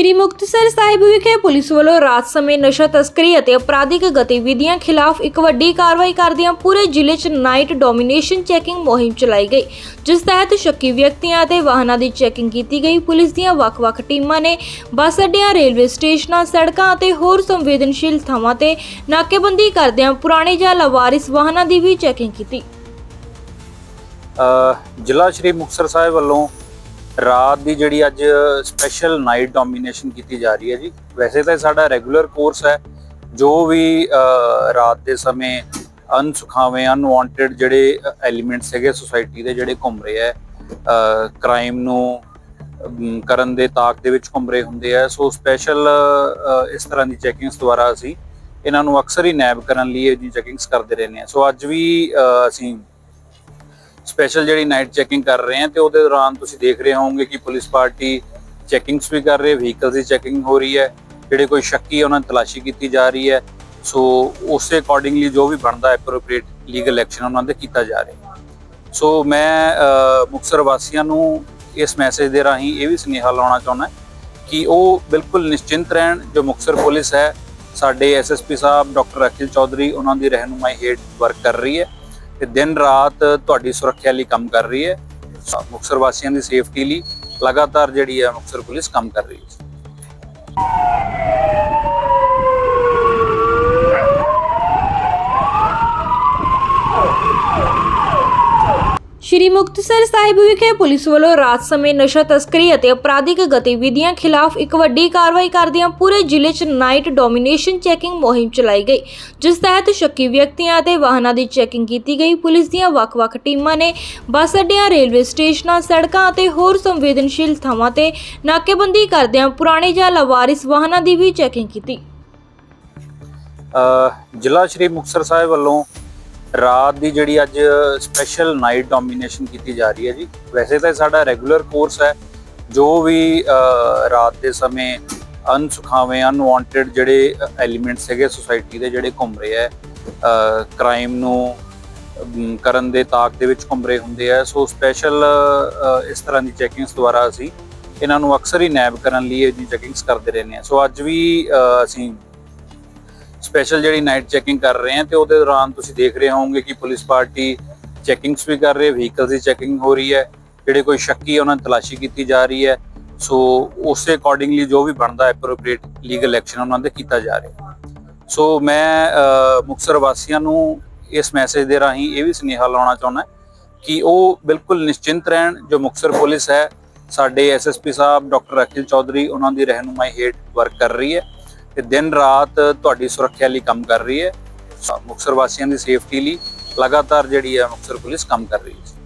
ਮੁਕਤਸਰ ਸਾਹਿਬ ਵਿਖੇ ਪੁਲਿਸ ਵੱਲੋਂ ਰਾਤ ਸਮੇਂ ਨਸ਼ਾ ਤਸਕਰੀ ਅਤੇ ਅਪਰਾਧਿਕ ਗਤੀਵਿਧੀਆਂ ਖਿਲਾਫ ਇੱਕ ਵੱਡੀ ਕਾਰਵਾਈ ਕਰਦਿਆਂ ਪੂਰੇ ਜ਼ਿਲ੍ਹੇ 'ਚ ਨਾਈਟ ਡੋਮੀਨੇਸ਼ਨ ਚੈਕਿੰਗ ਮੁਹਿੰਮ ਚਲਾਈ ਗਈ, ਜਿਸ ਤਹਿਤ ਸ਼ੱਕੀ ਵਿਅਕਤੀਆਂ ਅਤੇ ਵਾਹਨਾਂ ਦੀ ਚੈਕਿੰਗ ਕੀਤੀ ਗਈ। ਪੁਲਿਸ ਦੀਆਂ ਵੱਖ-ਵੱਖ ਟੀਮਾਂ ਨੇ ਬੱਸ ਅੱਡਿਆਂ, ਰੇਲਵੇ ਸਟੇਸ਼ਨਾਂ, ਸੜਕਾਂ ਅਤੇ ਹੋਰ ਸੰਵੇਦਨਸ਼ੀਲ ਥਾਵਾਂ ਤੇ ਨਾਕੇਬੰਦੀ ਕਰਦਿਆਂ ਪੁਰਾਣੇ ਜਾਂ ਲਾਵਾਰਿਸ ਵਾਹਨਾਂ ਦੀ ਵੀ ਚੈਕਿੰਗ ਕੀਤੀ। ਜ਼ਿਲ੍ਹਾ ਸ਼੍ਰੀ ਮੁਕਤਸਰ ਸਾਹਿਬ ਵੱਲੋਂ ਰਾਤ ਦੀ ਜਿਹੜੀ ਅੱਜ ਸਪੈਸ਼ਲ ਨਾਈਟ ਡੋਮੀਨੇਸ਼ਨ ਕੀਤੀ ਜਾ ਰਹੀ ਹੈ ਜੀ, ਵੈਸੇ ਤਾਂ ਇਹ ਸਾਡਾ ਰੈਗੂਲਰ ਕੋਰਸ ਹੈ, ਜੋ ਵੀ ਰਾਤ ਦੇ ਸਮੇਂ ਅਨਸੁਖਾਵੇਂ ਅਨਵਾਂਟਡ ਜਿਹੜੇ ਐਲੀਮੈਂਟਸ ਹੈਗੇ ਸੋਸਾਇਟੀ ਦੇ ਜਿਹੜੇ ਘੁੰਮ ਰਹੇ ਹੈ ਕ੍ਰਾਈਮ ਨੂੰ ਕਰਨ ਦੇ ਤਾਕ ਦੇ ਵਿੱਚ ਘੁੰਮ ਰਹੇ ਹੁੰਦੇ ਆ ਸੋ ਸਪੈਸ਼ਲ ਇਸ ਤਰ੍ਹਾਂ ਦੀ ਚੈਕਿੰਗਸ ਦੁਆਰਾ ਅਸੀਂ ਇਹਨਾਂ ਨੂੰ ਅਕਸਰ ਹੀ ਨੈਬ ਕਰਨ ਲਈ ਇਹ ਜੀ ਚੈਕਿੰਗਸ ਕਰਦੇ ਰਹਿੰਦੇ ਆ ਸੋ ਅੱਜ ਵੀ ਅਸੀਂ ਸਪੈਸ਼ਲ ਜਿਹੜੀ ਨਾਈਟ ਚੈਕਿੰਗ ਕਰ ਰਹੇ ਹਾਂ ਤੇ ਉਹਦੇ ਦੌਰਾਨ ਤੁਸੀਂ ਦੇਖ ਰਹੇ ਹੋਵੋਗੇ ਕਿ ਪੁਲਿਸ ਪਾਰਟੀ ਚੈਕਿੰਗਸ ਵੀ ਕਰ ਰਹੀ ਹੈ ਵਹੀਕਲਸ ਦੀ ਚੈਕਿੰਗ ਹੋ ਰਹੀ ਹੈ ਜਿਹੜੇ ਕੋਈ ਸ਼ੱਕੀ ਹੈ ਉਹਨਾਂ ਦੀ ਤਲਾਸ਼ੀ ਕੀਤੀ ਜਾ ਰਹੀ ਹੈ। ਸੋ ਉਸੇ ਅਕੋਰਡਿੰਗਲੀ ਜੋ ਵੀ ਬਣਦਾ ਐਪਰੋਪ੍ਰੀਏਟ ਲੀਗਲ ਐਕਸ਼ਨ ਉਹਨਾਂ ਦੇ ਕੀਤਾ ਜਾ ਰਿਹਾ ਸੋ ਮੈਂ ਅ, ਮੁਕਤਸਰ ਵਾਸੀਆਂ ਨੂੰ ਇਸ ਮੈਸੇਜ ਦੇ ਰਾਹੀਂ ਇਹ ਵੀ ਸੁਨੇਹਾ ਲਾਉਣਾ ਚਾਹੁੰਦਾ ਕਿ ਉਹ ਬਿਲਕੁਲ ਨਿਸ਼ਚਿੰਤ ਰਹਿਣ ਜੋ ਮੁਕਤਸਰ ਪੁਲਿਸ ਹੈ ਸਾਡੇ ਐਸਐਸਪੀ ਸਾਹਿਬ ਡਾਕਟਰ ਅਖਿਲ ਚੌਧਰੀ ਉਹਨਾਂ ਦੀ ਰਹਿਨੁਮਾਈ ਹੇਠ ਵਰਕ ਕਰ ਰਹੀ ਹੈ। ਤੇ ਦਿਨ ਰਾਤ ਤੁਹਾਡੀ ਸੁਰੱਖਿਆ ਲਈ ਕੰਮ ਕਰ ਰਹੀ ਹੈ। ਮੁਕਤਸਰ ਵਾਸੀਆਂ ਦੀ ਸੇਫਟੀ ਲਈ ਲਗਾਤਾਰ ਜਿਹੜੀ ਹੈ ਮੁਕਤਸਰ ਪੁਲਿਸ ਕੰਮ ਕਰ ਰਹੀ ਹੈ। ਸ਼੍ਰੀ ਮੁਕਤਸਰ ਸਾਹਿਬ ਵਿਖੇ ਪੁਲਿਸ ਵੱਲੋਂ ਰਾਤ ਸਮੇਂ ਨਸ਼ਾ ਤਸਕਰੀ ਅਤੇ ਅਪਰਾਧਿਕ ਗਤੀਵਿਧੀਆਂ ਖਿਲਾਫ ਇੱਕ ਵੱਡੀ ਕਾਰਵਾਈ ਕਰਦਿਆਂ ਪੂਰੇ ਜ਼ਿਲ੍ਹੇ 'ਚ ਨਾਈਟ ਡੋਮੀਨੇਸ਼ਨ ਚੈਕਿੰਗ ਮੁਹਿੰਮ ਚਲਾਈ ਗਈ, ਜਿਸ ਤਹਿਤ ਸ਼ੱਕੀ ਵਿਅਕਤੀਆਂ ਅਤੇ ਵਾਹਨਾਂ ਦੀ ਚੈਕਿੰਗ ਕੀਤੀ ਗਈ। ਪੁਲਿਸ ਦੀਆਂ ਵੱਖ-ਵੱਖ ਟੀਮਾਂ ਨੇ ਬੱਸ ਅੱਡਿਆਂ, ਰੇਲਵੇ ਸਟੇਸ਼ਨਾਂ, ਸੜਕਾਂ ਅਤੇ ਹੋਰ ਸੰਵੇਦਨਸ਼ੀਲ ਥਾਵਾਂ ਤੇ ਨਾਕੇਬੰਦੀ ਕਰਦਿਆਂ ਪੁਰਾਣੇ ਜਾਂ ਲਾਵਾਰਿਸ ਵਾਹਨਾਂ ਦੀ ਵੀ ਚੈਕਿੰਗ ਕੀਤੀ। ਜ਼ਿਲ੍ਹਾ ਸ਼੍ਰੀ ਮੁਕਤਸਰ ਸਾਹਿਬ ਵੱਲੋਂ ਰਾਤ ਦੀ ਜਿਹੜੀ ਅੱਜ ਸਪੈਸ਼ਲ ਨਾਈਟ ਡੋਮੀਨੇਸ਼ਨ ਕੀਤੀ ਜਾ ਰਹੀ ਹੈ ਜੀ। ਵੈਸੇ ਤਾਂ ਇਹ ਸਾਡਾ ਰੈਗੂਲਰ ਕੋਰਸ ਹੈ। ਜੋ ਵੀ ਰਾਤ ਦੇ ਸਮੇਂ ਅਨਸੁਖਾਵੇਂ ਅਨਵਾਂਟਡ ਜਿਹੜੇ ਐਲੀਮੈਂਟਸ ਹੈਗੇ ਸੋਸਾਇਟੀ ਦੇ ਜਿਹੜੇ ਘੁੰਮ ਰਹੇ ਹੈ ਕ੍ਰਾਈਮ ਨੂੰ ਕਰਨ ਦੇ ਤਾਕ ਦੇ ਵਿੱਚ ਘੁੰਮ ਰਹੇ ਹੁੰਦੇ ਆ ਸੋ ਸਪੈਸ਼ਲ ਇਸ ਤਰ੍ਹਾਂ ਦੀ ਚੈਕਿੰਗਸ ਦੁਆਰਾ ਅਸੀਂ ਇਹਨਾਂ ਨੂੰ ਅਕਸਰ ਹੀ ਨੈਬ ਕਰਨ ਲਈ ਇਹ ਜੀ ਚੈਕਿੰਗਸ ਕਰਦੇ ਰਹਿੰਦੇ ਆ ਸੋ ਅੱਜ ਵੀ ਅਸੀਂ ਸਪੈਸ਼ਲ ਜਿਹੜੀ ਨਾਈਟ ਚੈਕਿੰਗ ਕਰ ਰਹੇ ਹਾਂ ਤੇ ਉਹਦੇ ਦੌਰਾਨ ਤੁਸੀਂ ਦੇਖ ਰਹੇ ਹੋਵੋਗੇ ਕਿ ਪੁਲਿਸ ਪਾਰਟੀ ਚੈਕਿੰਗਸ ਵੀ ਕਰ ਰਹੀ ਹੈ ਵਹੀਕਲਸ ਦੀ ਚੈਕਿੰਗ ਹੋ ਰਹੀ ਹੈ ਜਿਹੜੇ ਕੋਈ ਸ਼ੱਕੀ ਉਹਨਾਂ ਦੀ ਤਲਾਸ਼ੀ ਕੀਤੀ ਜਾ ਰਹੀ ਹੈ। ਸੋ ਉਸੇ ਅਕੋਰਡਿੰਗਲੀ ਜੋ ਵੀ ਬਣਦਾ ਐਪਰੋਪ੍ਰੀਏਟ ਲੀਗਲ ਐਕਸ਼ਨ ਉਹਨਾਂ ਦੇ ਕੀਤਾ ਜਾ ਰਿਹਾ ਸੋ ਮੈਂ ਅ, ਮੁਕਤਸਰ ਵਾਸੀਆਂ ਨੂੰ ਇਸ ਮੈਸੇਜ ਦੇ ਰਾਹੀਂ ਇਹ ਵੀ ਸੁਨੇਹਾ ਲਾਉਣਾ ਚਾਹੁੰਦਾ ਕਿ ਉਹ ਬਿਲਕੁਲ ਨਿਸ਼ਚਿੰਤ ਰਹਿਣ ਜੋ ਮੁਕਤਸਰ ਪੁਲਿਸ ਹੈ ਸਾਡੇ ਐਸਐਸਪੀ ਸਾਹਿਬ ਡਾਕਟਰ ਅਖਿਲ ਚੌਧਰੀ ਉਹਨਾਂ ਦੀ ਰਹਿਨੁਮਾਈ ਹੇਠ ਵਰਕ ਕਰ ਰਹੀ ਹੈ। ਤੇ ਦਿਨ ਰਾਤ ਤੁਹਾਡੀ ਸੁਰੱਖਿਆ ਲਈ ਕੰਮ ਕਰ ਰਹੀ ਹੈ। ਮੁਕਤਸਰ ਵਾਸੀਆਂ ਦੀ ਸੇਫਟੀ ਲਈ ਲਗਾਤਾਰ ਜਿਹੜੀ ਹੈ ਮੁਕਤਸਰ ਪੁਲਿਸ ਕੰਮ ਕਰ ਰਹੀ ਹੈ।